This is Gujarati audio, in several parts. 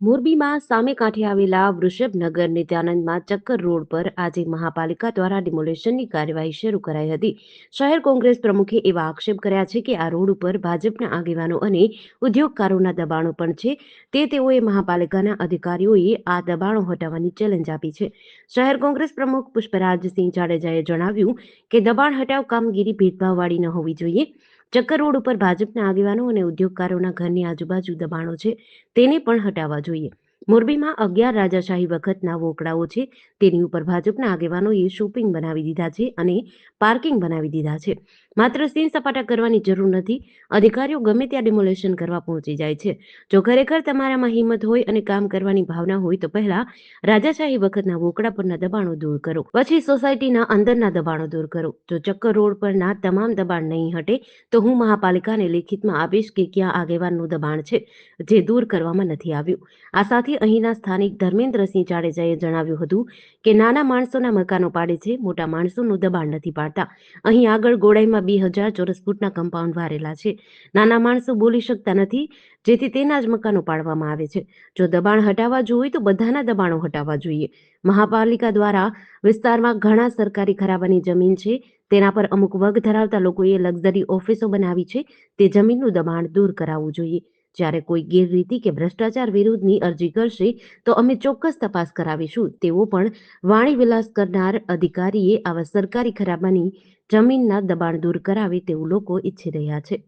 મોરબીમાં સામે કાંઠે આવેલા વૃષભનગર નિત્યાનંદમાં ચક્કર રોડ પર આજે મહાપાલિકા દ્વારા ડિમોલેશનની કાર્યવાહી શરૂ કરાઈ હતી. શહેર કોંગ્રેસ પ્રમુખે એવા આક્ષેપ કર્યા છે કે આ રોડ ઉપર ભાજપના આગેવાનો અને ઉદ્યોગકારોના દબાણો પણ છે. તે તેઓએ મહાપાલિકાના અધિકારીઓએ આ દબાણો હટાવવાની ચેલેન્જ આપી છે. શહેર કોંગ્રેસ પ્રમુખ પુષ્પરાજસિંહ જાડેજાએ જણાવ્યું કે દબાણ હટાવ કામગીરી ભેદભાવવાળી ન હોવી જોઈએ. ચક્કર રોડ ઉપર ભાજપના આગેવાનો અને ઉદ્યોગકારોના ઘરની આજુબાજુ દબાણો છે, તેને પણ હટાવવા જોઈએ. મોરબીમાં અગિયાર રાજાશાહી વખતના વોકડાઓ છે. તેની ઉપર ભાજપના આગેવાનોએ શોપિંગ બનાવી દીધા છે અને પાર્કિંગ બનાવી દીધા છે. માત્ર સીન સપાટા કરવાની જરૂર નથી. અધિકારીઓ ગમે ત્યાં ડિમોલેશન કરવા પહોંચી જાય છે. જો ખરેખર તમારામાં હિંમત હોય અને કામ કરવાની ભાવના હોય તો પહેલા રાજાશાહી વખતના વોકડા પરના દબાણો દૂર કરો. પછી સોસાયટીના અંદરના દબાણો દૂર કરો. જો ચક્કર રોડ પરના તમામ દબાણ નહીં હટે, તો હું મહાપાલિકાને લેખિતમાં આપીશ કે ક્યાં આગેવાનનું દબાણ છે, જે દૂર કરવામાં નથી આવ્યું. આ સાથે અહીંના સ્થાનિક ધર્મેન્દ્રસિંહ જાડેજાએ જણાવ્યું હતું કે નાના માણસોના મકાનો પાડે છે, મોટા માણસોનું દબાણ નથી પાડતા. અહીં આગળ ગોળાઈમાં બે હજાર ચોરસ ફૂટના કમ્પાઉન્ડ વારેલા છે. નાના માણસો બોલી શકતા નથી, જેથી તેના જ મકાનો પાડવામાં આવે છે. જો દબાણ હટાવવા જોઈએ તો બધાના દબાણો હટાવવા જોઈએ. મહાપાલિકા દ્વારા વિસ્તારમાં ઘણા સરકારી ખરાબાની જમીન છે. તેના પર અમુક વગ ધરાવતા લોકોએ લક્ઝરી ઓફિસો બનાવી છે. તે જમીનનું દબાણ દૂર કરાવવું જોઈએ. જ્યારે કોઈ ગેરરીતિ કે ભ્રષ્ટાચાર વિરુદ્ધની અરજી કરશે, તો અમે ચોક્કસ તપાસ કરાવીશું. તેવો પણ વાણી વિલાસ કરનાર અધિકારીએ આવા સરકારી ખરાબાની જમીનના દબાણ દૂર કરાવે તેવું લોકો ઈચ્છી રહ્યા છે.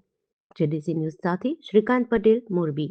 જેડીસી ન્યૂઝ સાથે શ્રીકાંત પટેલ, મોરબી.